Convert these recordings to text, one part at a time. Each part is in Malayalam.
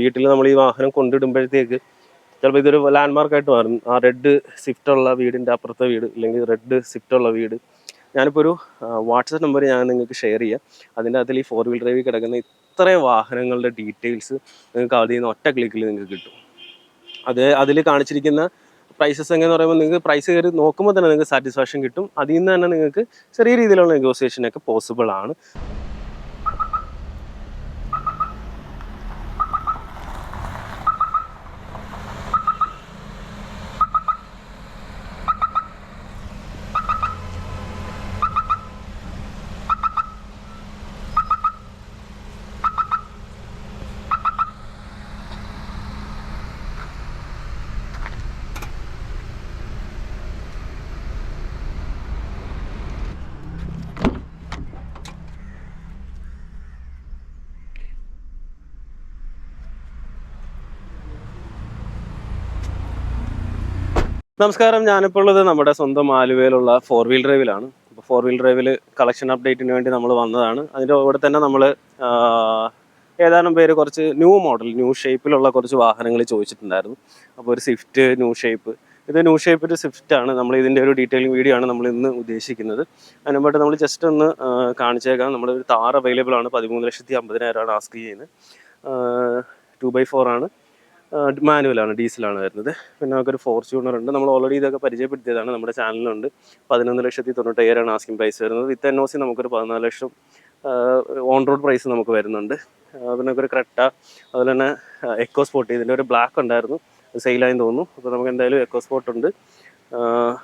വീട്ടിൽ നമ്മൾ ഈ വാഹനം കൊണ്ടിടുമ്പോഴത്തേക്ക് ചിലപ്പോൾ ഇതൊരു ലാൻഡ് മാർക്കായിട്ട് മാറും. ആ റെഡ് സ്വിഫ്റ്റ് ഉള്ള വീടിന്റെ അപ്പുറത്തെ വീട് അല്ലെങ്കിൽ റെഡ് സ്വിഫ്റ്റ് ഉള്ള വീട്. ഞാനിപ്പോൾ ഒരു വാട്സപ്പ് നമ്പർ ഞാൻ നിങ്ങൾക്ക് ഷെയർ ചെയ്യാം. അതിന്റെ അകത്തിൽ ഈ ഫോർ വീൽ ഡ്രൈവിൽ കിടക്കുന്ന ഇത്രയും വാഹനങ്ങളുടെ ഡീറ്റെയിൽസ് നിങ്ങൾക്ക് അതിൽ നിന്ന് ഒറ്റ ക്ലിക്കിൽ നിങ്ങൾക്ക് കിട്ടും. അത് അതിൽ കാണിച്ചിരിക്കുന്ന പ്രൈസസ് എങ്ങനെ പറയുമ്പോൾ നിങ്ങൾക്ക് പ്രൈസ് കയറി നോക്കുമ്പോൾ തന്നെ നിങ്ങൾക്ക് സാറ്റിസ്ഫാക്ഷൻ കിട്ടും. അതിൽ നിന്ന് തന്നെ നിങ്ങൾക്ക് ചെറിയ രീതിയിലുള്ള നെഗോസിയേഷനൊക്കെ പോസിബിൾ ആണ്. നമസ്കാരം. ഞാനിപ്പോൾ ഉള്ളത് നമ്മുടെ സ്വന്തം ആലുവയിലുള്ള ഫോർ വീൽ ഡ്രൈവിലാണ് അപ്പോൾ ഫോർ വീൽ ഡ്രൈവിൽ കളക്ഷൻ അപ്ഡേറ്റിന് വേണ്ടി നമ്മൾ വന്നതാണ്. അതിന്റെ കൂടെ തന്നെ നമ്മൾ ഏതാനും പേര് കുറച്ച് ന്യൂ മോഡൽ ന്യൂ ഷേപ്പിലുള്ള കുറച്ച് വാഹനങ്ങൾ ചോദിച്ചിട്ടുണ്ടായിരുന്നു. അപ്പോൾ ഒരു സ്വിഫ്റ്റ് ന്യൂ ഷേപ്പ് ഇത് ന്യൂ ഷേപ്പ് ഒരു സ്വിഫ്റ്റ് ആണ്. നമ്മൾ ഇതിന്റെ ഒരു ഡീറ്റെയിലിംഗ് വീഡിയോ ആണ് നമ്മൾ ഇന്ന് ഉദ്ദേശിക്കുന്നത്. അതിന് നമ്മൾ ജസ്റ്റ് ഒന്ന് കാണിച്ചേക്കാം. നമ്മുടെ ഒരു താർ അവൈലബിൾ ആണ്. പതിമൂന്ന് ലക്ഷത്തി അമ്പതിനായിരമാണ് ആസ്ക് ചെയ്യുന്നത്. ടു ബൈ ഫോർ ആണ്. മാനുവലാണ് ഡീസലാണ് വരുന്നത്. പിന്നെ നമുക്കൊരു ഫോർച്യൂണർ ഉണ്ട്. നമ്മൾ ഓൾറെഡി ഇതൊക്കെ പരിചയപ്പെടുത്തിയതാണ് നമ്മുടെ ചാനലിലുണ്ട്. പതിനൊന്ന് ലക്ഷത്തി തൊണ്ണൂറ്റയ്യായിരമാണ് ആസ്കിംഗ് പ്രൈസ് വരുന്നത്. വിത്ത് എൻ ഒ സി നമുക്കൊരു പതിനാല് ലക്ഷം ഓൺ റോഡ് പ്രൈസ് നമുക്ക് വരുന്നുണ്ട്. പിന്നെ നമുക്കൊരു ക്രെട്ട അതുപോലെ തന്നെ എക്കോ സ്പോട്ട് ഇതിന്റെ ഒരു ബ്ലാക്ക് ഉണ്ടായിരുന്നു. സെയിലായി തോന്നുന്നു. അപ്പോൾ നമുക്ക് എന്തായാലും എക്കോ സ്പോട്ട് ഉണ്ട്.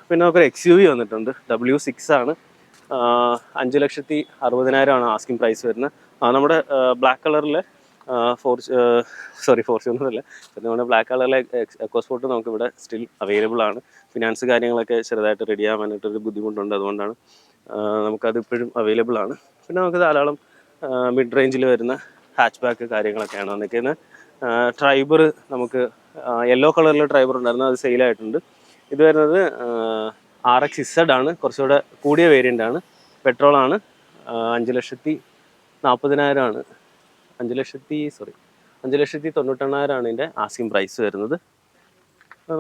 പിന്നെ നമുക്കൊരു എക്സ് യു വി വന്നിട്ടുണ്ട്. ഡബ്ല്യു സിക്സ് ആണ്. അഞ്ച് ലക്ഷത്തി അറുപതിനായിരമാണ് ആസ്കിംഗ് പ്രൈസ് വരുന്നത്. നമ്മുടെ ബ്ലാക്ക് കളറിലെ ഫോർ സോറി ഫോർച്യൂണർ അല്ല. പിന്നെ നമ്മുടെ ബ്ലാക്ക് കളറിലെ എക്കോസ്പോർട്ട് നമുക്ക് ഇവിടെ സ്റ്റിൽ അവൈലബിൾ ആണ്. ഫിനാൻസ് കാര്യങ്ങളൊക്കെ ചെറുതായിട്ട് റെഡി ആവാൻ വേണ്ടിയിട്ടൊരു ബുദ്ധിമുട്ടുണ്ട്. അതുകൊണ്ടാണ് ആ, നമുക്കത് ഇപ്പോഴും അവൈലബിൾ ആണ്. പിന്നെ നമുക്ക് ധാരാളം മിഡ് റേഞ്ചിൽ വരുന്ന ഹാച്ച് ബാക്ക് കാര്യങ്ങളൊക്കെയാണ് വന്നിരിക്കുന്നത്. ട്രൈബർ നമുക്ക് യെല്ലോ കളറിലെ ട്രൈബർ ഉണ്ടായിരുന്നു. അത് സെയിലായിട്ടുണ്ട് ഇത് വരുന്നത് ആർ എക്സ് ഇസഡ് ആണ്. കുറച്ചുകൂടെ കൂടിയ വേരിയന്റ് ആണ്. പെട്രോളാണ് അഞ്ച് ലക്ഷത്തി നാൽപ്പതിനായിരമാണ് അഞ്ച് ലക്ഷത്തി സോറി അഞ്ച് ലക്ഷത്തി തൊണ്ണൂറ്റെണ്ണായിരമാണ് ഇതിന്റെ ആസ്കിംഗ് പ്രൈസ് വരുന്നത്.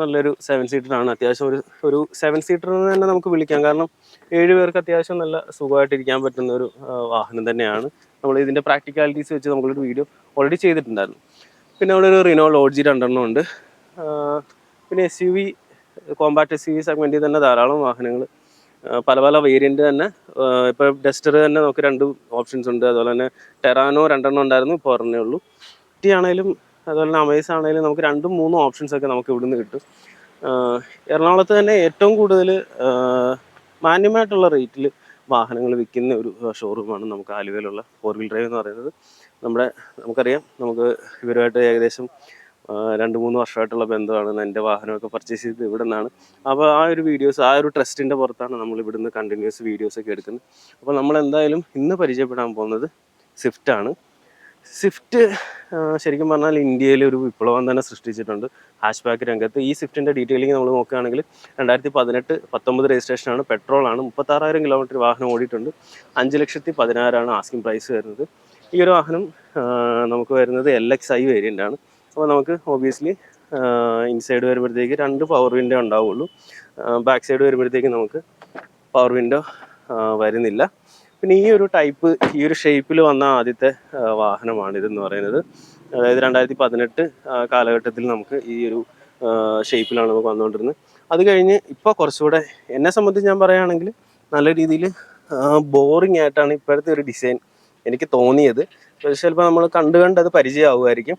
നല്ലൊരു സെവൻ സീറ്ററാണ് അത്യാവശ്യം ഒരു ഒരു സെവൻ സീറ്റർ എന്ന് തന്നെ നമുക്ക് വിളിക്കാം. കാരണം ഏഴ് പേർക്ക് അത്യാവശ്യം നല്ല സുഖമായിട്ടിരിക്കാൻ പറ്റുന്ന ഒരു വാഹനം തന്നെയാണ്. നമ്മൾ ഇതിന്റെ പ്രാക്ടിക്കാലിറ്റീസ് വെച്ച് നമ്മളൊരു വീഡിയോ ഓൾറെഡി ചെയ്തിട്ടുണ്ടായിരുന്നു. പിന്നെ അവിടെ ഒരു റിനോ ലോഡ്ജി രണ്ടെണ്ണം ഉണ്ട്. പിന്നെ S U V compact S U V സെഗ്മെന്റിൽ തന്നെ ധാരാളം വാഹനങ്ങൾ പല പല വേരിയന്റ് തന്നെ. ഇപ്പോൾ ഡസ്റ്റർ തന്നെ നമുക്ക് രണ്ട് ഓപ്ഷൻസ് ഉണ്ട്. അതുപോലെ തന്നെ ടെറാനോ രണ്ടെണ്ണം ഉണ്ടായിരുന്നു ഇപ്പോൾ ഒരെണ്ണേ ഉള്ളൂ. ടി ആണെങ്കിലും അതുപോലെ തന്നെ അമേസ് ആണെങ്കിലും നമുക്ക് രണ്ടും മൂന്നും ഓപ്ഷൻസ് ഒക്കെ നമുക്ക് ഇവിടുന്ന് കിട്ടും. എറണാകുളത്ത് തന്നെ ഏറ്റവും കൂടുതൽ മാന്യമായിട്ടുള്ള റേറ്റിൽ വാഹനങ്ങൾ വിൽക്കുന്ന ഒരു ഷോറൂമാണ് നമുക്ക് ആലുവയിലുള്ള ഫോർ വീൽ ഡ്രൈവ് എന്ന് പറയുന്നത്. നമ്മുടെ നമുക്കറിയാം നമുക്ക് ഇവരുമായിട്ട് ഏകദേശം രണ്ട് മൂന്ന് വർഷമായിട്ടുള്ള ബന്ധമാണ്. എന്റെ വാഹനമൊക്കെ പർച്ചേസ് ചെയ്തത് ഇവിടെ നിന്നാണ് അപ്പോൾ ആ ഒരു വീഡിയോസ് ആ ഒരു ട്രസ്റ്റിന്റെ പുറത്താണ് നമ്മൾ ഇവിടുന്ന് കണ്ടിന്യൂസ് വീഡിയോസ് ഒക്കെ എടുക്കുന്നത്. അപ്പോൾ നമ്മൾ എന്തായാലും ഇന്ന് പരിചയപ്പെടാൻ പോകുന്നത് സ്വിഫ്റ്റ് ആണ്. സ്വിഫ്റ്റ് ശരിക്കും പറഞ്ഞാൽ ഇന്ത്യയിൽ ഒരു വിപ്ലവം തന്നെ സൃഷ്ടിച്ചിട്ടുണ്ട്. ഹാഷ് ബാക്ക് രംഗത്ത്. ഈ സ്വിഫ്റ്റിന്റെ ഡീറ്റെയിലിംഗ് നമ്മൾ നോക്കുകയാണെങ്കിൽ രണ്ടായിരത്തി പതിനെട്ട് പത്തൊമ്പത് രജിസ്ട്രേഷനാണ് പെട്രോളാണ് മുപ്പത്താറായിരം കിലോമീറ്റർ വാഹനം ഓടിയിട്ടുണ്ട്. അഞ്ച് ലക്ഷത്തി പതിനായിരമാണ് ആസ്കിംഗ് പ്രൈസ് വരുന്നത്. ഈ ഒരു വാഹനം നമുക്ക് വരുന്നത് എൽ എക്സ് ഐ വേരിയന്റ് ആണ്. അപ്പോൾ നമുക്ക് ഒബിയസ്ലി ഇൻസൈഡ് വരുമ്പോഴത്തേക്ക് രണ്ട് പവർ വിൻഡോ ഉണ്ടാവുള്ളൂ. ബാക്ക് സൈഡ് വരുമ്പോഴത്തേക്ക് നമുക്ക് പവർ വിൻഡോ വരുന്നില്ല. പിന്നെ ഈ ഒരു ടൈപ്പ് ഈ ഒരു ഷേപ്പിൽ വന്ന ആദ്യത്തെ വാഹനമാണിതെന്ന് പറയുന്നത്. അതായത് രണ്ടായിരത്തി പതിനെട്ട് കാലഘട്ടത്തിൽ നമുക്ക് ഈ ഒരു ഷേപ്പിലാണ് നമുക്ക് വന്നുകൊണ്ടിരുന്നത് അത് കഴിഞ്ഞ് ഇപ്പോൾ കുറച്ചുകൂടെ എന്നെ സംബന്ധിച്ച് ഞാൻ പറയുകയാണെങ്കിൽ നല്ല രീതിയിൽ ബോറിംഗ് ആയിട്ടാണ് ഇപ്പോഴത്തെ ഒരു ഡിസൈൻ എനിക്ക് തോന്നിയത്. ചിലപ്പോൾ നമ്മൾ കണ്ട് കണ്ട് അത് പരിചയമാവുമായിരിക്കും.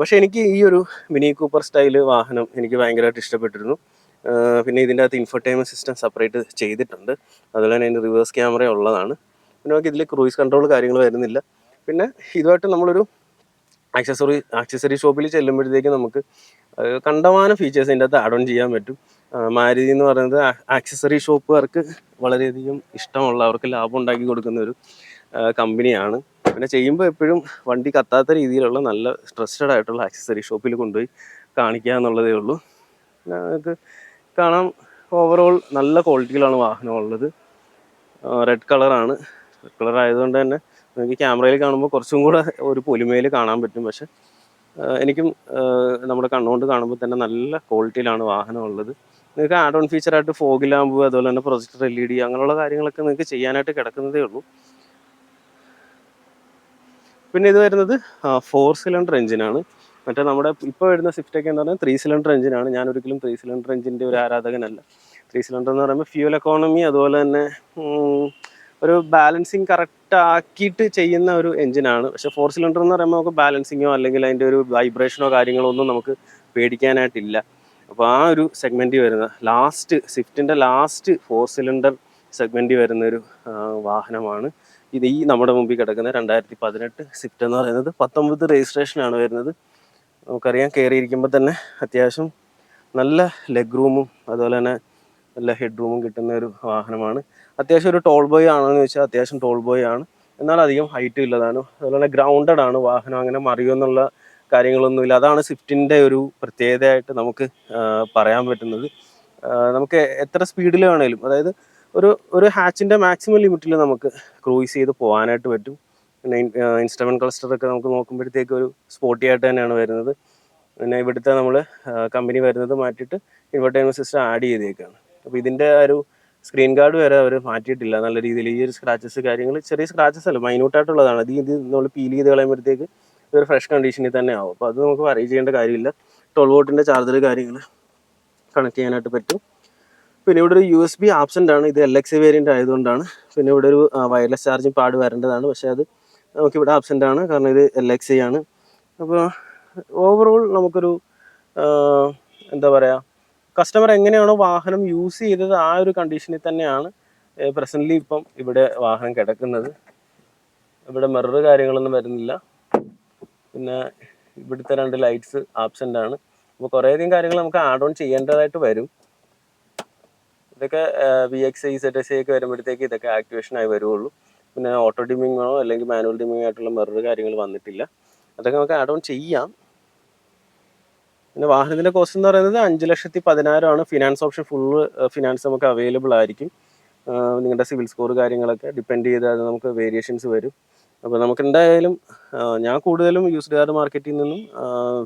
പക്ഷേ എനിക്ക് ഈ ഒരു മിനി കൂപ്പർ സ്റ്റൈൽ വാഹനം എനിക്ക് ഭയങ്കരമായിട്ട് ഇഷ്ടപ്പെട്ടിരുന്നു. പിന്നെ ഇതിന്റെ അകത്ത് ഇൻഫർടൈൻമെന്റ് സിസ്റ്റം സെപ്പറേറ്റ് ചെയ്തിട്ടുണ്ട്. അതുപോലെ തന്നെ അതിന്റെ റിവേഴ്സ് ക്യാമറ ഉള്ളതാണ്. പിന്നെ നമുക്ക് ഇതിൽ ക്രൂയിസ് കൺട്രോൾ കാര്യങ്ങൾ വരുന്നില്ല. പിന്നെ ഇതുമായിട്ട് നമ്മളൊരു ആക്സസറി ആക്സസറി ഷോപ്പിൽ ചെല്ലുമ്പോഴത്തേക്ക് നമുക്ക് കണ്ടമാന ഫീച്ചേഴ്സ് ഇതിന്റെ അകത്ത് ആഡ് ഓൺ ചെയ്യാൻ പറ്റും. മാരുതി എന്ന് പറയുന്നത് ആക്സസറി ഷോപ്പുകാർക്ക് വളരെയധികം ഇഷ്ടമുള്ള അവർക്ക് ലാഭം ഉണ്ടാക്കി കൊടുക്കുന്ന ഒരു കമ്പനിയാണ് പിന്നെ ചെയ്യുമ്പോൾ എപ്പോഴും വണ്ടി കത്താത്ത രീതിയിലുള്ള നല്ല ട്രസ്റ്റഡ് ആയിട്ടുള്ള ആക്സസറി ഷോപ്പിൽ കൊണ്ടുപോയി കാണിക്കുക എന്നുള്ളതേ ഉള്ളൂ. പിന്നെ നിങ്ങൾക്ക് കാണാം ഓവറോൾ നല്ല ക്വാളിറ്റിയിലാണ് വാഹനം ഉള്ളത്. റെഡ് കളറാണ് റെഡ് കളർ ആയതുകൊണ്ട് തന്നെ നിങ്ങൾക്ക് ക്യാമറയിൽ കാണുമ്പോൾ കുറച്ചും കൂടെ ഒരു പൊലിമയിൽ കാണാൻ പറ്റും. പക്ഷെ എനിക്കും നമ്മുടെ കണ്ണുകൊണ്ട് കാണുമ്പോൾ തന്നെ നല്ല ക്വാളിറ്റിയിലാണ് വാഹനം ഉള്ളത്. നിങ്ങൾക്ക് ആഡ് ഓൺ ഫീച്ചറായിട്ട് ഫോഗ് ലാമ്പ് അതുപോലെ തന്നെ പ്രൊജക്ടർ എൽ ഇ ഡി അങ്ങനെയുള്ള കാര്യങ്ങളൊക്കെ നിങ്ങൾക്ക് ചെയ്യാനായിട്ട് കിടക്കുന്നതേ ഉള്ളൂ. പിന്നെ ഇത് വരുന്നത് ഫോർ സിലിണ്ടർ എഞ്ചിനാണ് മറ്റേ നമ്മുടെ ഇപ്പോൾ വരുന്ന സ്വിഫ്റ്റ് ഒക്കെ എന്ന് പറഞ്ഞാൽ ത്രീ സിലിണ്ടർ എഞ്ചിനാണ് ഞാൻ ഒരിക്കലും ത്രീ സിലിണ്ടർ എഞ്ചിന്റെ ഒരു ആരാധകനല്ല. ത്രീ സിലിണ്ടർ എന്ന് പറയുമ്പോൾ ഫ്യൂൽ എക്കോണമി അതുപോലെ തന്നെ ഒരു ബാലൻസിങ് കറക്റ്റ് ആക്കിയിട്ട് ചെയ്യുന്ന ഒരു എഞ്ചിനാണ് പക്ഷേ ഫോർ സിലിണ്ടർ എന്ന് പറയുമ്പോൾ നമുക്ക് ബാലൻസിങ്ങോ അല്ലെങ്കിൽ അതിന്റെ ഒരു വൈബ്രേഷനോ കാര്യങ്ങളോ ഒന്നും നമുക്ക് പേടിക്കാനായിട്ടില്ല. അപ്പോൾ ആ ഒരു സെഗ്മെന്റ് വരുന്ന ലാസ്റ്റ് സ്വിഫ്റ്റിന്റെ ലാസ്റ്റ് ഫോർ സിലിണ്ടർ സെഗ്മെന്റ് വരുന്ന ഒരു വാഹനമാണ്. ഇത് ഈ നമ്മുടെ മുമ്പിൽ കിടക്കുന്ന രണ്ടായിരത്തി പതിനെട്ട് സ്വിഫ്റ്റ് എന്ന് പറയുന്നത് പത്തൊമ്പത് രജിസ്ട്രേഷനാണ് വരുന്നത്. നമുക്കറിയാം കയറിയിരിക്കുമ്പോൾ തന്നെ അത്യാവശ്യം നല്ല ലെഗ് റൂമും അതുപോലെ തന്നെ നല്ല ഹെഡ് റൂമും കിട്ടുന്ന ഒരു വാഹനമാണ്. അത്യാവശ്യം ഒരു ടോൾ ബോയ് ആണോ എന്ന് ചോദിച്ചാൽ അത്യാവശ്യം ടോൾ ബോയ് ആണ്. എന്നാൽ അധികം ഹൈറ്റ് ഇല്ലതാണ് അതുപോലെ ഗ്രൗണ്ടഡ് ആണ് വാഹനം. അങ്ങനെ മറിയുമെന്നുള്ള കാര്യങ്ങളൊന്നുമില്ല അതാണ് സ്വിഫ്റ്റിന്റെ ഒരു പ്രത്യേകതയായിട്ട് നമുക്ക് പറയാൻ പറ്റുന്നത്. നമുക്ക് എത്ര സ്പീഡിൽ വേണേലും അതായത് ഒരു ഒരു ഹാച്ചിന്റെ മാക്സിമം ലിമിറ്റിൽ നമുക്ക് ക്രൂയിസ് ചെയ്ത് പോകാനായിട്ട് പറ്റും. പിന്നെ ഇൻസ്ട്രമെന്റ് ക്ലസ്റ്റർ ഒക്കെ നമുക്ക് നോക്കുമ്പോഴത്തേക്ക് ഒരു സ്പോർട്ടി ആയിട്ട് തന്നെയാണ് വരുന്നത്. പിന്നെ ഇവിടുത്തെ നമ്മൾ കമ്പനി വരുന്നത് മാറ്റിയിട്ട് ഇൻവർടൈൻമെന്റ് സിസ്റ്റം ആഡ് ചെയ്തേക്കാണ്. അപ്പോൾ ഇതിന്റെ ഒരു സ്ക്രീൻ ഗാർഡ് വരെ അവർ മാറ്റിയിട്ടില്ല. നല്ല രീതിയിൽ ഈ ഒരു സ്ക്രാച്ചസ് കാര്യങ്ങൾ ചെറിയ സ്ക്രാച്ചസ് അല്ല മൈന്യൂട്ടായിട്ടുള്ളതാണ് അത് ഇത് നമ്മൾ പീൽ ചെയ്ത് കളയുമ്പോഴത്തേക്ക് ഇതൊരു ഫ്രഷ് കണ്ടീഷനിൽ തന്നെ ആവും. അപ്പോൾ അത് നമുക്ക് വറി ചെയ്യേണ്ട കാര്യമില്ല. ട്വൽവ് വോട്ടിന്റെ ചാർജർ കാര്യങ്ങൾ കണക്ട് ചെയ്യാനായിട്ട് പറ്റും. പിന്നെ ഇവിടെ ഒരു യു എസ് ബി ആബ്സെന്റ് ആണ്. ഇത് എൽ എക്സ് വേരിയന്റ് ആയതുകൊണ്ടാണ്. പിന്നെ ഇവിടെ ഒരു വയർലെസ് ചാർജിങ് പാഡ് വരേണ്ടതാണ്. പക്ഷേ അത് നമുക്ക് ഇവിടെ ആബ്സെന്റ് ആണ്. കാരണം ഇത് എൽ എക്സ് ആണ്. അപ്പോൾ ഓവറോൾ നമുക്കൊരു എന്താ പറയുക കസ്റ്റമർ എങ്ങനെയാണോ വാഹനം യൂസ് ചെയ്തത് ആ ഒരു കണ്ടീഷനിൽ തന്നെയാണ് പ്രസന്റ്ലി ഇപ്പം ഇവിടെ വാഹനം കിടക്കുന്നത്. ഇവിടെ മിറർ കാര്യങ്ങളൊന്നും വരുന്നില്ല. പിന്നെ ഇവിടുത്തെ രണ്ട് ലൈറ്റ്സ് ആബ്സെന്റ് ആണ്. അപ്പോൾ കുറേയധികം കാര്യങ്ങൾ നമുക്ക് ആഡ് ഓൺ ചെയ്യേണ്ടതായിട്ട് വരും. ഇതൊക്കെ V X I set S I ഒക്കെ വരുമ്പോഴത്തേക്ക് ഇതൊക്കെ ആക്ടിവേഷൻ ആയി വരുള്ളൂ പിന്നെ ഓട്ടോ ഡിമ്മിങ്ങോ അല്ലെങ്കിൽ മാനുവൽ ഡിമ്മിങ് ആയിട്ടുള്ള മെറർ കാര്യങ്ങൾ വന്നിട്ടില്ല. അതൊക്കെ നമുക്ക് ആഡ് ഓൺ ചെയ്യാം. പിന്നെ വാഹനത്തിന്റെ കോസ്റ്റ് എന്ന് പറയുന്നത് അഞ്ച് ലക്ഷത്തി പതിനായിരമാണ് ഫിനാൻസ് ഓപ്ഷൻ ഫുള്ള് ഫിനാൻസ് നമുക്ക് അവൈലബിൾ ആയിരിക്കും. നിങ്ങളുടെ സിവിൽ സ്കോർ കാര്യങ്ങളൊക്കെ ഡിപ്പെൻഡ് ചെയ്ത് അത് നമുക്ക് വേരിയേഷൻസ് വരും. അപ്പോൾ നമുക്ക് എന്തായാലും ഞാൻ കൂടുതലും യൂസ്ഡ് കാർ മാർക്കറ്റിൽ നിന്നും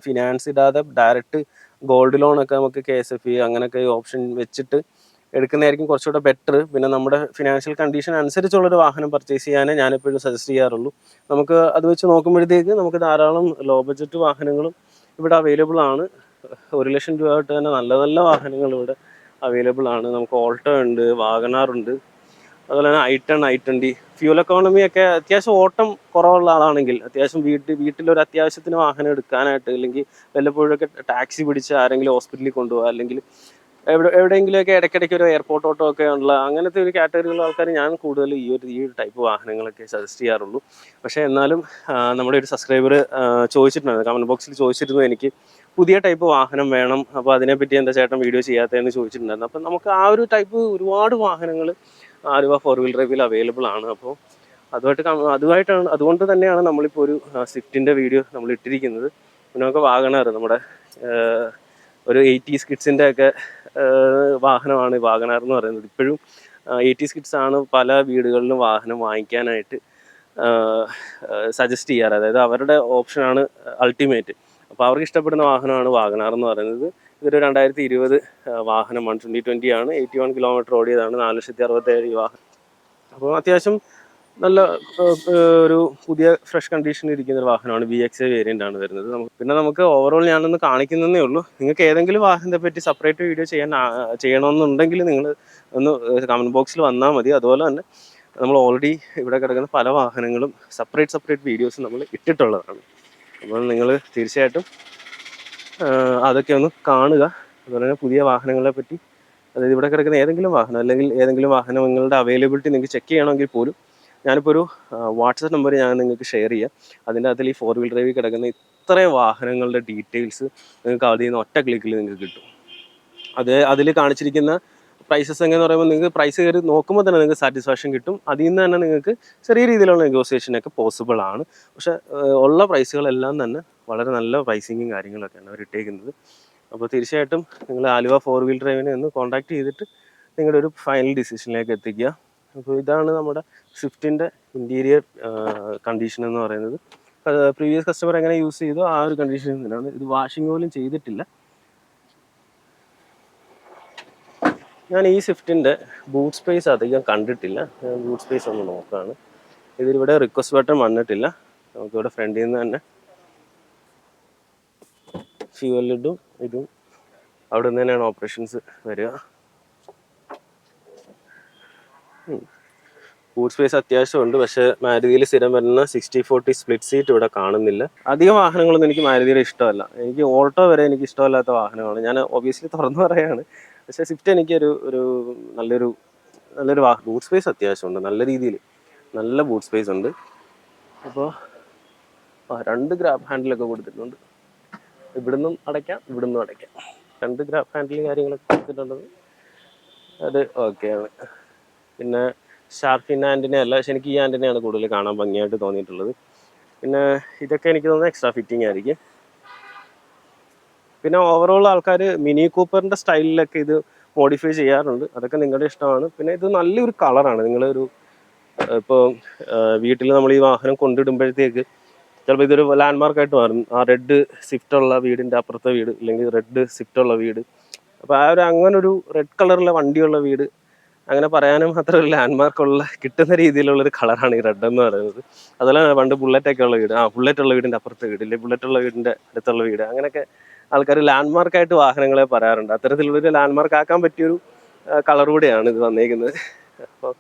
ഫിനാൻസ് ഇടാതെ ഡയറക്റ്റ് ഗോൾഡ് ലോണൊക്കെ നമുക്ക് കെ എസ് എഫ് അങ്ങനെയൊക്കെ ഓപ്ഷൻ വെച്ചിട്ട് എടുക്കുന്നതായിരിക്കും കുറച്ചുകൂടെ ബെറ്റർ പിന്നെ നമ്മുടെ ഫിനാൻഷ്യൽ കണ്ടീഷൻ അനുസരിച്ചുള്ളൊരു വാഹനം പർച്ചേസ് ചെയ്യാനേ ഞാനെപ്പോഴും സജസ്റ്റ് ചെയ്യാറുള്ളൂ. നമുക്ക് അത് വെച്ച് നോക്കുമ്പോഴത്തേക്ക് നമുക്ക് ധാരാളം ലോ ബഡ്ജറ്റ് വാഹനങ്ങളും ഇവിടെ അവൈലബിൾ ആണ്. ഒരു ലക്ഷം രൂപ തൊട്ട് തന്നെ നല്ല നല്ല വാഹനങ്ങൾ ഇവിടെ അവൈലബിൾ ആണ്. നമുക്ക് ഓൾട്ടോ ഉണ്ട് വാഗനാർ ഉണ്ട്. അതുപോലെ തന്നെ I ten I twenty fuel economy ഒക്കെ അത്യാവശ്യം ഓട്ടം കുറവുള്ള ആളാണെങ്കിൽ അത്യാവശ്യം വീട്ടിൽ വീട്ടിലൊരു അത്യാവശ്യത്തിന് വാഹനം എടുക്കാനായിട്ട് അല്ലെങ്കിൽ വല്ലപ്പോഴൊക്കെ ടാക്സി പിടിച്ച് ആരെങ്കിലും ഹോസ്പിറ്റലിൽ കൊണ്ടുപോകുക അല്ലെങ്കിൽ എവിടെ എവിടെയെങ്കിലുമൊക്കെ ഇടയ്ക്കിടയ്ക്ക് ഒരു എയർപോർട്ട് ഓട്ടോ ഒക്കെ ഉള്ള അങ്ങനത്തെ ഒരു കാറ്റഗറിയിലുള്ള ആൾക്കാർ ഞാൻ കൂടുതൽ ഈ ഒരു ഈ ഒരു ടൈപ്പ് വാഹനങ്ങളൊക്കെ സജസ്റ്റ് ചെയ്യാറുള്ളൂ. പക്ഷേ എന്നാലും നമ്മുടെ ഒരു സബ്സ്ക്രൈബർ ചോദിച്ചിട്ടുണ്ടായിരുന്നു. കമന്റ് ബോക്സിൽ ചോദിച്ചിരുന്നു എനിക്ക് പുതിയ ടൈപ്പ് വാഹനം വേണം. അപ്പോൾ അതിനെപ്പറ്റി എന്താ ചേട്ടൻ വീഡിയോ ചെയ്യാത്തതെന്ന് ചോദിച്ചിട്ടുണ്ടായിരുന്നു. അപ്പം നമുക്ക് ആ ഒരു ടൈപ്പ് ഒരുപാട് വാഹനങ്ങൾ ആലുവ ഫോർ വീൽ ഡ്രൈവിൽ അവൈലബിൾ ആണ്. അപ്പോൾ അതുമായിട്ട് അതുമായിട്ടാണ് അതുകൊണ്ട് തന്നെയാണ് നമ്മളിപ്പോൾ ഒരു സ്വിഫ്റ്റിന്റെ വീഡിയോ നമ്മൾ ഇട്ടിരിക്കുന്നത്. പിന്നെ നമുക്ക് വാഗണർ നമ്മുടെ ഒരു എയ്റ്റീസ് കിഡ്സിന്റെ ഒക്കെ വാഹനമാണ് ഈ വാഗണർ എന്ന് പറയുന്നത്. ഇപ്പോഴും എയ്റ്റീസ് കിഡ്സ് ആണ് പല വീടുകളിലും വാഹനം വാങ്ങിക്കാനായിട്ട് സജസ്റ്റ് ചെയ്യാറ്. അതായത് അവരുടെ ഓപ്ഷനാണ് അൾട്ടിമേറ്റ് അപ്പോൾ അവർക്ക് ഇഷ്ടപ്പെടുന്ന വാഹനമാണ് വാഗനാർ എന്ന് പറയുന്നത്. ഇതൊരു രണ്ടായിരത്തി ഇരുപത് വാഹനമാണ് ട്വന്റി ട്വന്റി ആണ്. എയ്റ്റി വൺ കിലോമീറ്റർ ഓടിയതാണ് നാല് ലക്ഷത്തി അറുപത്തേഴ് വാഹനം. അപ്പോൾ അത്യാവശ്യം നല്ല ഒരു പുതിയ ഫ്രഷ് കണ്ടീഷനിൽ ഇരിക്കുന്ന ഒരു വാഹനമാണ് ബി എക്സ് വേരിയന്റ് ആണ് വരുന്നത്. നമുക്ക് പിന്നെ നമുക്ക് ഓവറോൾ ഞാനൊന്ന് കാണിക്കുന്നതേ ഉള്ളൂ. നിങ്ങൾക്ക് ഏതെങ്കിലും വാഹനത്തെ പറ്റി സെപ്പറേറ്റ് വീഡിയോ ചെയ്യാൻ ചെയ്യണമെന്നുണ്ടെങ്കിൽ നിങ്ങൾ ഒന്ന് കമന്റ് ബോക്സിൽ വന്നാൽ മതി. അതുപോലെ തന്നെ നമ്മൾ ഓൾറെഡി ഇവിടെ കിടക്കുന്ന പല വാഹനങ്ങളും സെപ്പറേറ്റ് സെപ്പറേറ്റ് വീഡിയോസ് നമ്മൾ ഇട്ടിട്ടുള്ളതാണ്. അപ്പോൾ നിങ്ങൾ തീർച്ചയായിട്ടും അതൊക്കെ ഒന്ന് കാണുക. അതുപോലെ തന്നെ പുതിയ വാഹനങ്ങളെ പറ്റി അതായത് ഇവിടെ കിടക്കുന്ന ഏതെങ്കിലും വാഹനം അല്ലെങ്കിൽ ഏതെങ്കിലും വാഹനം നിങ്ങളുടെ അവൈലബിലിറ്റി നിങ്ങൾക്ക് ചെക്ക് ചെയ്യണമെങ്കിൽ പോലും ഞാനിപ്പോൾ ഒരു വാട്സപ്പ് നമ്പർ ഞാൻ നിങ്ങൾക്ക് ഷെയർ ചെയ്യാം. അതിന്റെ അകത്തിൽ ഈ ഫോർ വീൽ ഡ്രൈവിൽ കിടക്കുന്ന ഇത്രയും വാഹനങ്ങളുടെ ഡീറ്റെയിൽസ് നിങ്ങൾക്ക് അതിൽ നിന്ന് ഒറ്റ ക്ലിക്കിൽ നിങ്ങൾക്ക് കിട്ടും. അത് അതിൽ കാണിച്ചിരിക്കുന്ന പ്രൈസസ് എങ്ങനെ പറയുമ്പോൾ നിങ്ങൾക്ക് പ്രൈസ് കയറി നോക്കുമ്പോൾ തന്നെ നിങ്ങൾക്ക് സാറ്റിസ്ഫാക്ഷൻ കിട്ടും. അതിൽ നിന്ന് തന്നെ നിങ്ങൾക്ക് ചെറിയ രീതിയിലുള്ള നെഗോസിയേഷനൊക്കെ പോസിബിൾ ആണ്. പക്ഷേ ഉള്ള പ്രൈസുകളെല്ലാം തന്നെ വളരെ നല്ല പ്രൈസിങ്ങും കാര്യങ്ങളൊക്കെയാണ് അവർ ഇട്ടേക്കുന്നത്. അപ്പോൾ തീർച്ചയായിട്ടും നിങ്ങൾ ആലുവ ഫോർ വീൽ ഡ്രൈവിനെ ഒന്ന് കോൺടാക്ട് ചെയ്തിട്ട് നിങ്ങളുടെ ഒരു ഫൈനൽ ഡിസിഷനിലേക്ക് എത്തിക്കുക. അപ്പോൾ ഇതാണ് നമ്മുടെ സ്വിഫ്റ്റിന്റെ ഇന്റീരിയർ കണ്ടീഷൻ എന്ന് പറയുന്നത്. പ്രീവിയസ് കസ്റ്റമർ എങ്ങനെ യൂസ് ചെയ്തോ ആ ഒരു കണ്ടീഷൻ തന്നെയാണ്. ഇത് വാഷിംഗ് പോലും ചെയ്തിട്ടില്ല. ഞാൻ ഈ സ്വിഫ്റ്റിന്റെ ബൂട്ട് സ്പേസ് അധികം കണ്ടിട്ടില്ല. ഞാൻ ബൂട്ട് സ്പേസ് ഒന്ന് നോക്കുകയാണ് ഇതിലിവിടെ റിക്വസ്റ്റ് ബട്ടൺ വന്നിട്ടില്ല. നമുക്കിവിടെ ഫ്രണ്ടിൽ നിന്ന് തന്നെ ഫ്യൂവൽ ഇടും ഇതും അവിടെ നിന്ന് തന്നെയാണ് ഓപ്പറേഷൻസ് വരിക. ബൂട്ട് സ്പേസ് അത്യാവശ്യമുണ്ട് പക്ഷേ മാരുതിയിൽ സ്ഥിരം വരുന്ന സിക്സ്റ്റി ഫോർട്ടി സ്പ്ലിറ്റ് സീറ്റ് ഇവിടെ കാണുന്നില്ല. അധികം വാഹനങ്ങളൊന്നും എനിക്ക് മാരുതിയിൽ ഇഷ്ടമല്ല. എനിക്ക് ഓൾട്ടോ വരെ എനിക്ക് ഇഷ്ടമല്ലാത്ത വാഹനമാണ് ഞാൻ ഒബിയസ്ലി തുറന്നു പറയാണ്. പക്ഷേ സ്വിഫ്റ്റ് എനിക്കൊരു ഒരു നല്ലൊരു നല്ലൊരു വാഹനം ബൂട്ട് സ്പേസ് അത്യാവശ്യമുണ്ട് നല്ല രീതിയിൽ. നല്ല ബൂട്ട് സ്പേസ് ഉണ്ട്. അപ്പോൾ രണ്ട് ഗ്രാബ് ഹാൻഡിലൊക്കെ കൊടുത്തിട്ടുണ്ട്. ഇവിടുന്നും അടയ്ക്കാം ഇവിടുന്നും അടയ്ക്കാം. രണ്ട് ഗ്രാബ് ഹാൻഡിലും കാര്യങ്ങളൊക്കെ കൊടുത്തിട്ടുള്ളത്. അത് ഓക്കെയാണ് പിന്നെ ഷാർഫിൻ ആന്റിനെ അല്ല പക്ഷെ എനിക്ക് ഈ ആന്റിനെയാണ് കൂടുതൽ കാണാൻ ഭംഗിയായിട്ട് തോന്നിയിട്ടുള്ളത്. പിന്നെ ഇതൊക്കെ എനിക്ക് തോന്നുന്നത് എക്സ്ട്രാ ഫിറ്റിംഗ് ആയിരിക്കും. പിന്നെ ഓവറോൾ ആൾക്കാർ മിനി കൂപ്പറിന്റെ സ്റ്റൈലിലൊക്കെ ഇത് മോഡിഫൈ ചെയ്യാറുണ്ട്. അതൊക്കെ നിങ്ങളുടെ ഇഷ്ടമാണ്. പിന്നെ ഇത് നല്ലൊരു കളറാണ് നിങ്ങളൊരു ഇപ്പോൾ വീട്ടിൽ നമ്മൾ ഈ വാഹനം കൊണ്ടിടുമ്പോഴത്തേക്ക് ചിലപ്പോൾ ഇതൊരു ലാൻഡ്മാർക്ക് ആയിട്ട് മാറും. ആ റെഡ് സ്വിഫ്റ്റ് ഉള്ള വീടിന്റെ അപ്പുറത്തെ വീട് അല്ലെങ്കിൽ റെഡ് സ്വിഫ്റ്റ് ഉള്ള വീട്. അപ്പോൾ ആ ഒരു അങ്ങനൊരു റെഡ് കളറിലെ വണ്ടിയുള്ള വീട് അങ്ങനെ പറയാനും അത്ര ഒരു ലാൻഡ്മാർക്ക് ഉള്ള കിട്ടുന്ന രീതിയിലുള്ള ഒരു കളറാണ് ഈ റെഡ് എന്ന് പറയുന്നത്. അതുപോലെ പണ്ട് ബുള്ളറ്റ് ഒക്കെ ഉള്ള വീട്. ആ ബുള്ളറ്റ് ഉള്ള വീടിന്റെ അപ്പുറത്തെ വീട് ഇല്ലേ? ബുള്ളറ്റ് ഉള്ള വീടിന്റെ അടുത്തുള്ള വീട്. അങ്ങനെയൊക്കെ ആൾക്കാർ ലാൻഡ്മാർക്ക് ആയിട്ട് വാഹനങ്ങളെ പറയാറുണ്ട്. അത്തരത്തിലുള്ളൊരു ലാൻഡ്മാർക്ക് ആക്കാൻ പറ്റിയൊരു കളർ കൂടെയാണ് ഇത് വന്നേക്കുന്നത്. അപ്പോൾ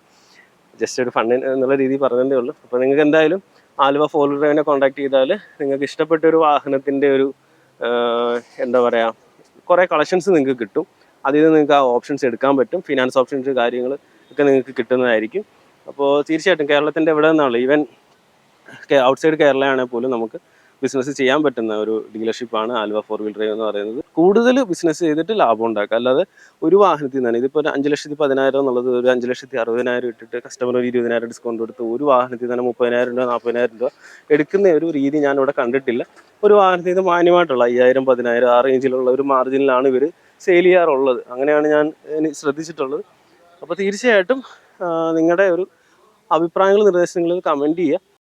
ജസ്റ്റ് ഒരു ഫണ്ണിന് എന്നുള്ള രീതിയിൽ പറഞ്ഞതേ ഉള്ളൂ. അപ്പോൾ നിങ്ങൾക്ക് എന്തായാലും ആലുവ ഫോർ ഡ്രൈവിനെ കോൺടാക്ട് ചെയ്താൽ നിങ്ങൾക്ക് ഇഷ്ടപ്പെട്ട ഒരു വാഹനത്തിന്റെ ഒരു എന്താ പറയുക കുറേ കളക്ഷൻസ് നിങ്ങൾക്ക് കിട്ടും. അതിൽ നിന്ന് നിങ്ങൾക്ക് ആ ഓപ്ഷൻസ് എടുക്കാൻ പറ്റും. ഫിനാൻസ് ഓപ്ഷൻസ് കാര്യങ്ങൾ ഒക്കെ നിങ്ങൾക്ക് കിട്ടുന്നതായിരിക്കും. അപ്പോൾ തീർച്ചയായിട്ടും കേരളത്തിന്റെ എവിടെ നിന്നാണല്ലോ ഈവൻ ഔട്ട്സൈഡ് കേരളയാണെങ്കിൽ പോലും നമുക്ക് ബിസിനസ് ചെയ്യാൻ പറ്റുന്ന ഒരു ഡീലർഷിപ്പാണ് ആൽവ ഫോർ വീൽ ഡ്രൈവ് എന്ന് പറയുന്നത്. കൂടുതൽ ബിസിനസ് ചെയ്തിട്ട് ലാഭം ഉണ്ടാക്കുക. അല്ലാതെ ഒരു വാഹനത്തിൽ നിന്നാണ്. ഇതിപ്പോൾ ഒരു അഞ്ച് ലക്ഷത്തി പതിനായിരം എന്നുള്ളത് ഒരു അഞ്ച് ലക്ഷത്തി അറുപതിനായിരം ഇട്ടിട്ട് കസ്റ്റമർ ഒരു ഇരുപതിനായിരം ഡിസ്കൗണ്ട് കൊടുത്ത് ഒരു വാഹനത്തിൽ തന്നെ മുപ്പതിനായിരം രൂപ നാൽപ്പതിനായിരം രൂപ എടുക്കുന്ന ഒരു രീതി ഞാൻ ഇവിടെ കണ്ടിട്ടില്ല. ഒരു വാഹനത്തിൽ നിന്ന് മാന്യമായിട്ടുള്ള അയ്യായിരം പതിനായിരം ആ റേഞ്ചിലുള്ള ഒരു മാർജിനിലാണ് ഇവർ സെയിൽ ചെയ്യാറുള്ളത്. അങ്ങനെയാണ് ഞാൻ ശ്രദ്ധിച്ചിട്ടുള്ളത്. അപ്പോൾ തീർച്ചയായിട്ടും നിങ്ങളുടെ ഒരു അഭിപ്രായങ്ങളും നിർദ്ദേശങ്ങളും കമന്റ് ചെയ്യുക.